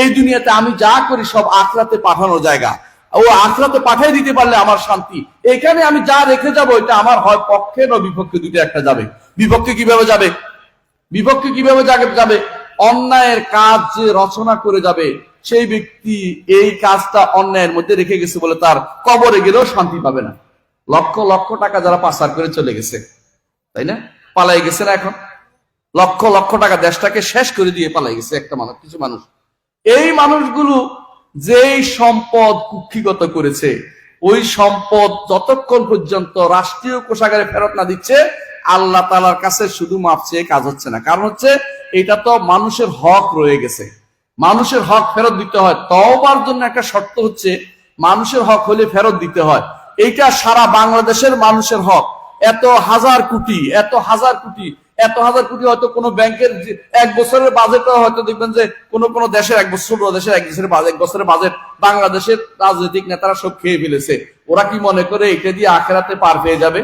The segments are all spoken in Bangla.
এই দুনিয়াতে আমি যা করি সব আখরাতে পাঠানোর জায়গা। ও আখরাতে পাঠিয়ে দিতে পারলে আমার শান্তি। এখানে আমি যা রেখে যাব, এটা আমার হয় পক্ষে না বিপক্ষে দুটো একটা যাবে। বিপক্ষে কীভাবে যাবে? বিপক্ষে কীভাবে যাবে যাবে? অন্যায়ের কাজ যে রচনা করে যাবে, সেই ব্যক্তি এই কাজটা অন্যায়ের মধ্যে রেখে গেছে বলে তার কবরে গেলেও শান্তি পাবে না। লক্ষ লক্ষ টাকা যারা পাচার করে চলে গেছে, তাই না? পালাই গেছে না এখন? লক্ষ লক্ষ টাকা দেশটাকে শেষ করে দিয়ে পালাই গেছে একটা মানুষ, কিছু মানুষ। এই মানুষগুলো যেই সম্পদ কুক্ষিগত করেছে, ওই সম্পদ যতক্ষণ পর্যন্ত রাষ্ট্রীয় কোষাগারে ফেরত না দিচ্ছে, আল্লাহ তালার কাছে শুধু মাপ চেয়ে কাজ হচ্ছে না। কারণ হচ্ছে, এটা তো মানুষের হক রয়ে গেছে। মানুষের হক ফেরত দিতে হয়। তওবার জন্য একটা শর্ত হচ্ছে, মানুষের হক হলে ফেরত দিতে হয়। এইটা সারা বাংলাদেশের মানুষের হক। এত হাজার কোটি, এত হাজার কোটি এত হাজার কোটি হয়তো কোনো ব্যাংকের এক বছরের বাজেটও হয়তো দেখবেন যে কোন কোন দেশের এক বছর দেশের এক বাজেট এক বছরের বাজেট বাংলাদেশের রাজনৈতিক নেতারা সব খেয়ে ফেলেছে। ওরা কি মনে করে এটা দিয়ে আখেরাতে পার পেয়ে যাবে?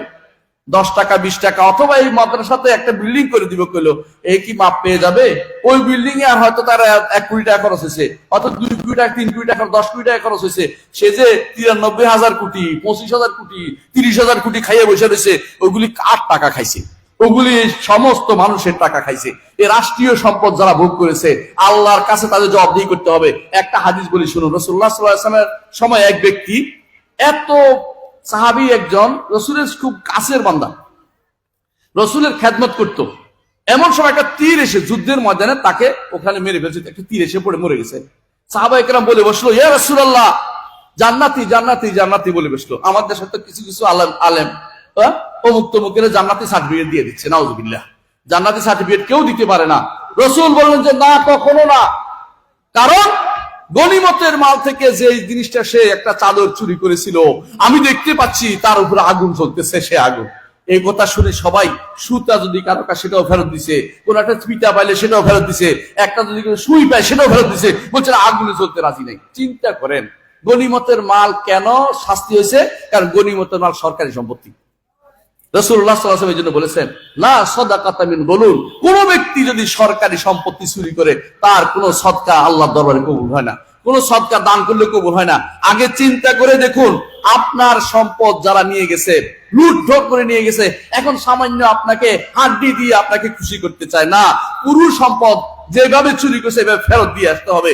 দশ টাকা, বিশ টাকা, অথবা এই মাদ্রাসাতে একটা বিল্ডিং করে দিব কইলো এই কি মাপ পেয়ে যাবে? ওই বিল্ডিং এ আর হয়তো তার এক কোটি টাকা খরচ হয়েছে অথবা দুই কোটি টাকা, তিন কোটি টাকা, দশ কোটি টাকা খরচ হয়েছে। সে যে তিরানব্বই হাজার কোটি, পঁচিশ হাজার কোটি, তিরিশ হাজার কোটি খাইয়ে বসে রয়েছে ওইগুলি কার টাকা খাইছে। ওগুলি সমস্ত মানুষের টাকা খাইছে। এই রাষ্ট্রীয় সম্পদ যারা ভোগ করেছে, আল্লাহর কাছে তাদের জবাবদিহি করতে হবে। একটা হাদিস বলি শুনুন রসুল্লাহ সাল্লামের সময় এক ব্যক্তি, এত সাহাবি একজন, রসুলের খুব কাছের বান্দা। রসুলের খেদমত করত। এমন সময় একটা তীর এসে যুদ্ধের ময়দানে তাকে ওখানে মেরে ফেলছে। একটা তীর এসে পড়ে, মরে গেছে। সাহাবা একরাম বলে বসল, ইয়া রসুল্লাহ জান্নাতি জান্নাতি জান্নাতি বলে বসল। আমাদের তো কিছু কিছু আলেম আলেম। অমুক তমুকের জান্নাতি সার্টিফিকেট দিয়ে দিচ্ছে, নাউজুবিল্লাহ। জান্নাতি সার্টিফিকেট কেউ দিতে পারে না। রসুল বললেন যে, না, কখনো না। কারণ গনিমতের মাল থেকে যে জিনিসটা সে একটা চাদর চুরি করেছিল, আমি দেখতে পাচ্ছি তার উপরে আগুন জ্বলতেছে, সে আগুন। এই কথা শুনে সবাই সুতা যদি কারও কাছে সেটাও ফেরত দিছে, কোন একটা পিতা পাইলে সেটাও ফেরত দিছে, একটা যদি সুই পায় সেটাও ফেরত দিছে, বলছে আগুনে জ্বলতে রাজি নাই। চিন্তা করেন গনিমতের মাল কেন শাস্তি হয়েছে? কারণ গনিমতের মাল সরকারি সম্পত্তি। রসুল্লাহ সাল্লাহ জন্য বলেছেন না সদাকাতামিন বলুন কোন ব্যক্তি যদি সরকারি সম্পত্তি চুরি করে, তার কোন সদকা আল্লাহ দরবারে কবুল হয় না। দান করলে কবুল হয় না। আগে চিন্তা করে দেখুন, আপনার সম্পদ যারা নিয়ে গেছে করে নিয়ে গেছে, এখন সামান্য আপনাকে হাড্ডি দিয়ে আপনাকে খুশি করতে চায় না। পুরো সম্পদ যেভাবে চুরি করছে, এভাবে ফেরত দিয়ে আসতে হবে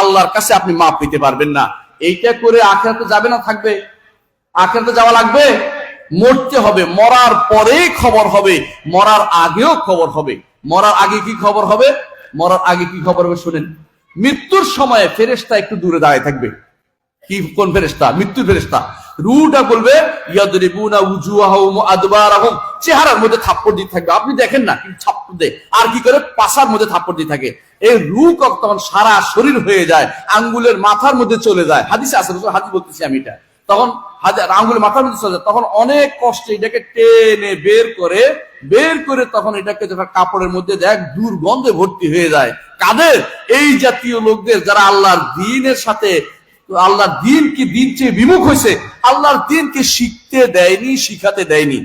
আল্লাহর কাছে আপনি মাপ পেতে পারবেন না। এইটা করে আখেরাতে যাবে না থাকবে? আখেরাতে যাওয়া লাগবে? মরতে হবে, মরার পরে খবর হবে, মরার আগেও খবর হবে। মরার আগে কি খবর হবে? মরার আগে কি খবর হবে শোনেন। মৃত্যুর সময়ে ফেরেশতা একটু দূরে দাঁড়িয়ে থাকবে। কি, কোন ফেরেশতা? মৃত্যুর ফেরেশতা। রুটা বলবে চেহারার মধ্যে থাপ্পড় দিতে থাকবে। আপনি দেখেন না, কিন্তু থাপ্পড় দেয়। আর কি করে? পাশার মধ্যে থাপ্পড় দিয়ে থাকে। এই রু তখন সারা শরীর হয়ে যায়, আঙ্গুলের মাথার মধ্যে চলে যায়। হাদিসে আছে রসুল হাদিস বলতেছি আমি এটা। তখন হাজার আঙ্গুলের মাথার মধ্যে চলে তখন অনেক কষ্টে এটাকে টেনে বের করে বের করে তখন এটাকে যখন কাপড়ের মধ্যে দেখ দুর্গন্ধে ভর্তি হয়ে যায়। কাদের? এই জাতীয় লোকদের যারা আল্লাহর দিনের সাথে, আল্লাহর দিন কি দিন চেয়ে বিমুখ হয়েছে, আল্লাহর দিনকে শিখতে দেয়নি, শিখাতে দেয়নি।